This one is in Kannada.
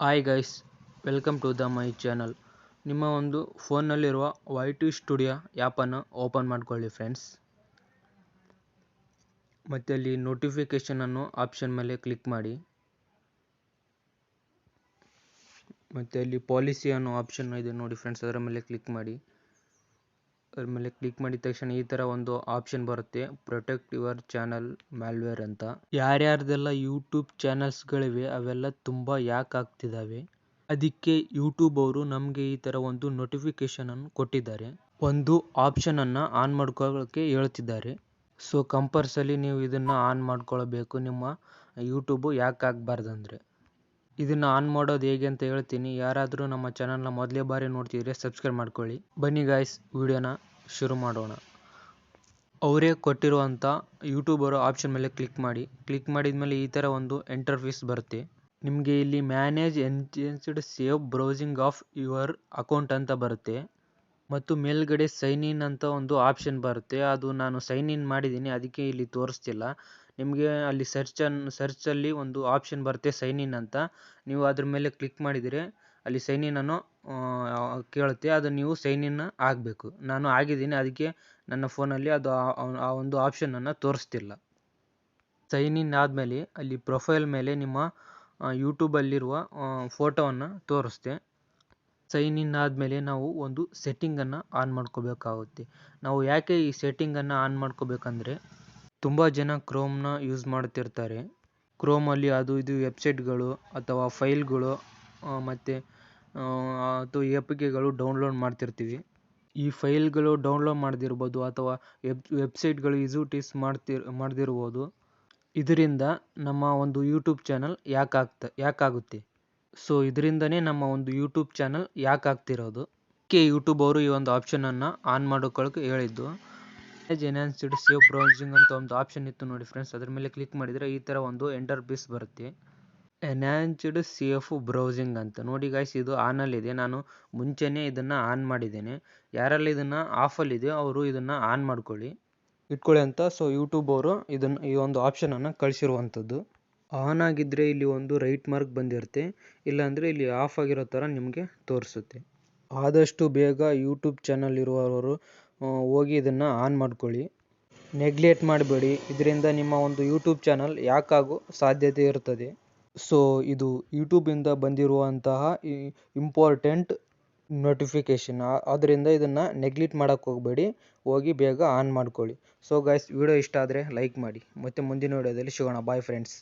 Hi guys welcome to the my channel ನಿಮ್ಮ ಒಂದು ಫೋನ್ನಲ್ಲಿರುವ ವೈ ಟಿ ಸ್ಟುಡಿಯೋ ಆ್ಯಪನ್ನು ಓಪನ್ ಮಾಡಿಕೊಳ್ಳಿ ಫ್ರೆಂಡ್ಸ್ ಮತ್ತು ಅಲ್ಲಿ ನೋಟಿಫಿಕೇಷನನ್ನು ಆಪ್ಷನ್ ಮೇಲೆ ಕ್ಲಿಕ್ ಮಾಡಿ. ಮತ್ತು ಅಲ್ಲಿ ಪಾಲಿಸಿ ಅನ್ನೋ ಆಪ್ಷನ್ ಇದೆ ನೋಡಿ ಫ್ರೆಂಡ್ಸ್ ಅದರ ಮೇಲೆ ಕ್ಲಿಕ್ ಮಾಡಿ. ಅದ್ರ ಕ್ಲಿಕ್ ಮಾಡಿದ ತಕ್ಷಣ ಈ ತರ ಒಂದು ಆಪ್ಷನ್ ಬರುತ್ತೆ. ಪ್ರೊಟೆಕ್ಟ್ ಯುವರ್ ಚಾನಲ್ ಮ್ಯಾಲ್ವೇರ್ ಅಂತ. ಯಾರ್ಯಾರ್ದೆಲ್ಲ ಯೂಟ್ಯೂಬ್ ಚಾನಲ್ಸ್ಗಳಿವೆ ಅವೆಲ್ಲ ತುಂಬ ಯಾಕೆ ಆಗ್ತಿದ್ದಾವೆ ಅದಕ್ಕೆ ಯೂಟ್ಯೂಬ್ ಅವರು ನಮಗೆ ಈ ಥರ ಒಂದು ನೋಟಿಫಿಕೇಶನ್ ಅನ್ನು ಕೊಟ್ಟಿದ್ದಾರೆ. ಒಂದು ಆಪ್ಷನ್ ಆಪ್ಷನನ್ನು ಆನ್ ಮಾಡ್ಕೊಳ್ಳೋಕ್ಕೆ ಹೇಳ್ತಿದ್ದಾರೆ. ಸೊ ಕಂಪಲ್ಸರಿ ನೀವು ಇದನ್ನು ಆನ್ ಮಾಡ್ಕೊಳ್ಬೇಕು. ನಿಮ್ಮ ಯೂಟ್ಯೂಬ್ ಯಾಕೆ ಆಗಬಾರ್ದಂದ್ರೆ. ಇದನ್ನು ಆನ್ ಮಾಡೋದು ಹೇಗೆ ಅಂತ ಹೇಳ್ತೀನಿ. ಯಾರಾದರೂ ನಮ್ಮ ಚಾನಲ್ನ ಮೊದಲೇ ಬಾರಿ ನೋಡ್ತಿದ್ರೆ ಸಬ್ಸ್ಕ್ರೈಬ್ ಮಾಡ್ಕೊಳ್ಳಿ. ಬನ್ನಿ ಗಾಯ್ಸ್ ವಿಡಿಯೋನ ಶುರು ಮಾಡೋಣ. ಅವರೇ ಕೊಟ್ಟಿರುವಂಥ ಯೂಟ್ಯೂಬರು ಆಪ್ಷನ್ ಮೇಲೆ ಕ್ಲಿಕ್ ಮಾಡಿ. ಕ್ಲಿಕ್ ಮಾಡಿದ ಮೇಲೆ ಈ ಥರ ಒಂದು ಎಂಟರ್ಫೀಸ್ ಬರುತ್ತೆ. ನಿಮಗೆ ಇಲ್ಲಿ manage enhanced safe browsing of your account ಅಂತ ಬರುತ್ತೆ. ಮತ್ತು ಮೇಲ್ಗಡೆ ಸೈನ್ ಇನ್ ಅಂತ ಒಂದು ಆಪ್ಷನ್ ಬರುತ್ತೆ. ಅದು ನಾನು ಸೈನ್ ಇನ್ ಮಾಡಿದ್ದೀನಿ, ಅದಕ್ಕೆ ಇಲ್ಲಿ ತೋರಿಸ್ತಿಲ್ಲ. ನಿಮಗೆ ಅಲ್ಲಿ ಸರ್ಚನ್ನು ಸರ್ಚಲ್ಲಿ ಒಂದು ಆಪ್ಷನ್ ಬರುತ್ತೆ ಸೈನ್ ಇನ್ ಅಂತ. ನೀವು ಅದ್ರ ಮೇಲೆ ಕ್ಲಿಕ್ ಮಾಡಿದರೆ ಅಲ್ಲಿ ಸೈನ್ ಅನ್ನೋ ಕೇಳುತ್ತೆ. ಅದು ನೀವು ಸೈನ್ ಇನ್ ಆಗಬೇಕು. ನಾನು ಆಗಿದ್ದೀನಿ. ಅದಕ್ಕೆ ನನ್ನ ಫೋನಲ್ಲಿ ಅದು ಆ ಒಂದು ಆಪ್ಷನನ್ನು ತೋರಿಸ್ತಿಲ್ಲ. ಸೈನ್ ಇನ್ ಆದಮೇಲೆ ಅಲ್ಲಿ ಪ್ರೊಫೈಲ್ ಮೇಲೆ ನಿಮ್ಮ ಯೂಟ್ಯೂಬಲ್ಲಿರುವ ಫೋಟೋವನ್ನು ತೋರಿಸ್ತೆ. ಸೈನ್ ಇನ್ ಆದಮೇಲೆ ನಾವು ಒಂದು ಸೆಟ್ಟಿಂಗನ್ನು ಆನ್ ಮಾಡ್ಕೋಬೇಕಾಗುತ್ತೆ. ನಾವು ಯಾಕೆ ಈ ಸೆಟ್ಟಿಂಗನ್ನು ಆನ್ ಮಾಡ್ಕೋಬೇಕಂದ್ರೆ, ತುಂಬ ಜನ ಕ್ರೋಮ್ನ ಯೂಸ್ ಮಾಡ್ತಿರ್ತಾರೆ. ಕ್ರೋಮಲ್ಲಿ ಅದು ಇದು ವೆಬ್ಸೈಟ್ಗಳು ಅಥವಾ ಫೈಲ್ಗಳು ಮತ್ತು ಅಥವಾ ಎಪಿಕೆಗಳು ಡೌನ್ಲೋಡ್ ಮಾಡ್ತಿರ್ತೀವಿ. ಈ ಫೈಲ್ಗಳು ಡೌನ್ಲೋಡ್ ಮಾಡ್ದಿರ್ಬೋದು ಅಥವಾ ವೆಬ್ ವೆಬ್ಸೈಟ್ಗಳು ಇಸೂಟೀಸ್ ಮಾಡ್ತಿರ್, ಮಾಡ್ದಿರ್ಬೋದು. ಇದರಿಂದ ನಮ್ಮ ಒಂದು ಯೂಟ್ಯೂಬ್ ಚಾನಲ್ ಯಾಕೆ ಆಗ್ತ ಯಾಕಾಗುತ್ತೆ ಸೊ ಇದರಿಂದನೇ ನಮ್ಮ ಒಂದು ಯೂಟ್ಯೂಬ್ ಚಾನಲ್ ಯಾಕೆ ಆಗ್ತಿರೋದು? ಅದಕ್ಕೆ ಯೂಟ್ಯೂಬ್ ಅವರು ಈ ಒಂದು ಆಪ್ಷನನ್ನು ಆನ್ ಮಾಡ್ಕೊಳ್ಳೋಕೆ ಹೇಳಿದ್ದು. ಎನ್ಹಾನ್ಸ್ಡ್ ಸೇವ್ ಬ್ರೌಸಿಂಗ್ ಅಂತ ಒಂದು ಆಪ್ಷನ್ ಇತ್ತು ನೋಡಿ ಫ್ರೆಂಡ್ಸ್ ಅದ್ರ ಮೇಲೆ ಕ್ಲಿಕ್ ಮಾಡಿದರೆ ಈ ಥರ ಒಂದು ಎಂಟರ್ ಎಂಟರ್ಪೀಸ್ ಬರುತ್ತೆ. ಎನ್ಹಾನ್ಸ್ಡ್ ಸೇಫ್ ಬ್ರೌಸಿಂಗ್ ಅಂತ. ನೋಡಿ ಗಾಯ್ಸ್ ಇದು ಆನಲ್ಲಿದೆ ನಾನು ಮುಂಚೆನೇ ಇದನ್ನು ಆನ್ ಮಾಡಿದ್ದೇನೆ. ಯಾರೆಲ್ಲ ಇದನ್ನು ಆಫಲ್ಲಿದೆ ಅವರು ಇದನ್ನು ಆನ್ ಮಾಡ್ಕೊಳ್ಳಿ. ಇಟ್ಕೊಳ್ಳಿ ಅಂತ. ಸೊ ಯೂಟ್ಯೂಬ್ ಅವರು ಇದನ್ನು ಈ ಒಂದು ಆಪ್ಷನನ್ನು ಕಳಿಸಿರುವಂಥದ್ದು. ಆನ್ ಆಗಿದ್ದರೆ ಇಲ್ಲಿ ಒಂದು ರೈಟ್ ಮಾರ್ಕ್ ಬಂದಿರುತ್ತೆ. ಇಲ್ಲಾಂದರೆ ಇಲ್ಲಿ ಆಫ್ ಆಗಿರೋ ಥರ ನಿಮಗೆ ತೋರಿಸುತ್ತೆ. ಆದಷ್ಟು ಬೇಗ ಯೂಟ್ಯೂಬ್ ಚಾನಲ್ ಇರುವವರು ಹೋಗಿ ಇದನ್ನು ಆನ್ ಮಾಡ್ಕೊಳ್ಳಿ. ನೆಗ್ಲೆಕ್ಟ್ ಮಾಡಬೇಡಿ. ಇದರಿಂದ ನಿಮ್ಮ ಒಂದು ಯೂಟ್ಯೂಬ್ ಚಾನಲ್ ಯಾಕಾಗೋ ಸಾಧ್ಯತೆ ಇರ್ತದೆ. ಸೊ ಇದು ಯೂಟ್ಯೂಬಿಂದ ಬಂದಿರುವಂತಹ ಇಂಪಾರ್ಟೆಂಟ್ ನೋಟಿಫಿಕೇಷನ್ ಆದ್ದರಿಂದ ಇದನ್ನು ನೆಗ್ಲೆಕ್ಟ್ ಮಾಡೋಕ್ಕೆ ಹೋಗಬೇಡಿ. ಹೋಗಿ ಬೇಗ ಆನ್ ಮಾಡ್ಕೊಳ್ಳಿ. ಸೊ ಗಾಯ್ಸ್ ವಿಡಿಯೋ ಇಷ್ಟ ಆದರೆ ಲೈಕ್ ಮಾಡಿ. ಮತ್ತು ಮುಂದಿನ ವಿಡಿಯೋದಲ್ಲಿ ಸಿಗೋಣ. Bye friends